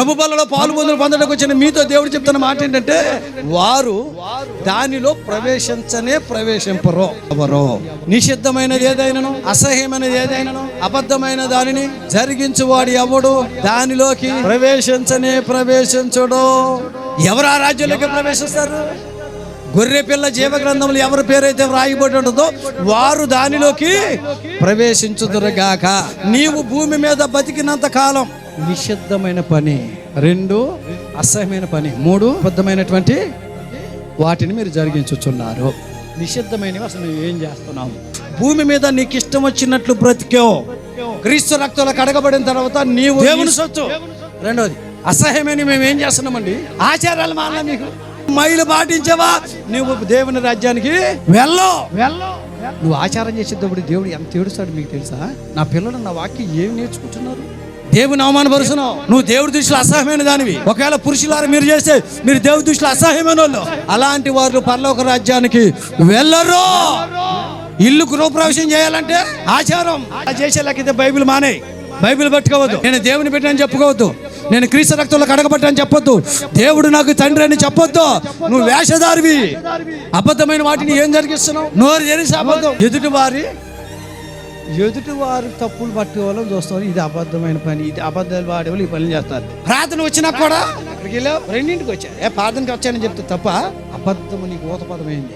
ప్రభు బలలో పాలు పొందులు పొందడానికి వచ్చిన మీతో దేవుడు చెప్తున్న మాట ఏంటంటే వారు దానిలో ప్రవేశించనే ప్రవేశింపరు ఎవరో నిషిద్ధమైనది ఏదైనాను అసహ్యమైనది ఏదైనాను అబద్ధమైన దానిని జరిగించువాడు ఎవడు? దానిలోకి ప్రవేశించనే ప్రవేశించడు. ఎవరు ఆ రాజ్యంలోకి ప్రవేశిస్తారు? గొర్రె పిల్ల జీవ గ్రంథంలో ఎవరి పేరైతే వ్రాయబడి ఉంటుందో వారు దానిలోకి ప్రవేశించుదురుగాక. నీవు భూమి మీద బతికినంత కాలం నిషిద్ధమైన పని. రెండు అసహ్యమైన పని. మూడు అబద్ధమైనటువంటి వాటిని మీరు జరిగించుచున్నారు. నిషిద్ధమైనవి అసలు మేము ఏం చేస్తున్నాము? భూమి మీద నీకు ఇష్టం వచ్చినట్లు బ్రతికావు క్రీస్తు రక్తంలో కడగబడిన తర్వాత నీవు దేవుని సొత్తు. రెండోది అసహ్యమైన మేము ఏం చేస్తున్నామండి? ఆచారాలు మాన నీకు? మైలు పాటించావా? నువ్వు దేవుని రాజ్యానికి వెళ్ళవు వెళ్ళవు నువ్వు ఆచారం చేసేటప్పుడు దేవుడు ఎంత ఏడుస్తాడు మీకు తెలుసా? నా పిల్లలు నా వాక్యం ఏమి నేర్చుకుంటున్నారు? దేవుని అవమానపరుస్తున్నావు నువ్వు దేవుడి దృష్టిలో అసహ్యమైన దానివి. ఒకవేళ పురుషులారు మీరు చేస్తే మీరు దేవుడి దృష్టిలో అసహ్యమైన వాళ్ళు. అలాంటి వారు పరలోక రాజ్యానికి వెళ్ళరు. ఇల్లు గృహప్రవేశం చేయాలంటే ఆచారం. ఆ చేసేలాకైతే బైబిల్ మానే. బైబిల్ పట్టుకోవద్దు. నేను దేవుని పెట్టని చెప్పుకోవద్దు. నేను క్రీస్తు రక్తంలో కడగబట్టని చెప్పొద్దు. దేవుడు నాకు తండ్రి అని చెప్పొద్దు. నువ్వు వేషధారివి. అబద్ధమైన వాటిని ఏం జరిగిస్తున్నావు? నోరు తెరిసి అబద్ధం. ఎదుటి వారి ఎదుటి వారు తప్పులు పట్టుకోవాలని చూస్తారు ఇది అబద్ధమైన పని. ఇది అబద్ధాలు వాడేవాళ్ళు ఈ పనులు చేస్తారు ప్రార్థన వచ్చినా కూడా వెళ్ళావు? రెండింటికి వచ్చా. ఏ ప్రార్థనకి వచ్చానని చెప్తే తప్ప? అబద్ధం నీకు ఊతపదమైంది.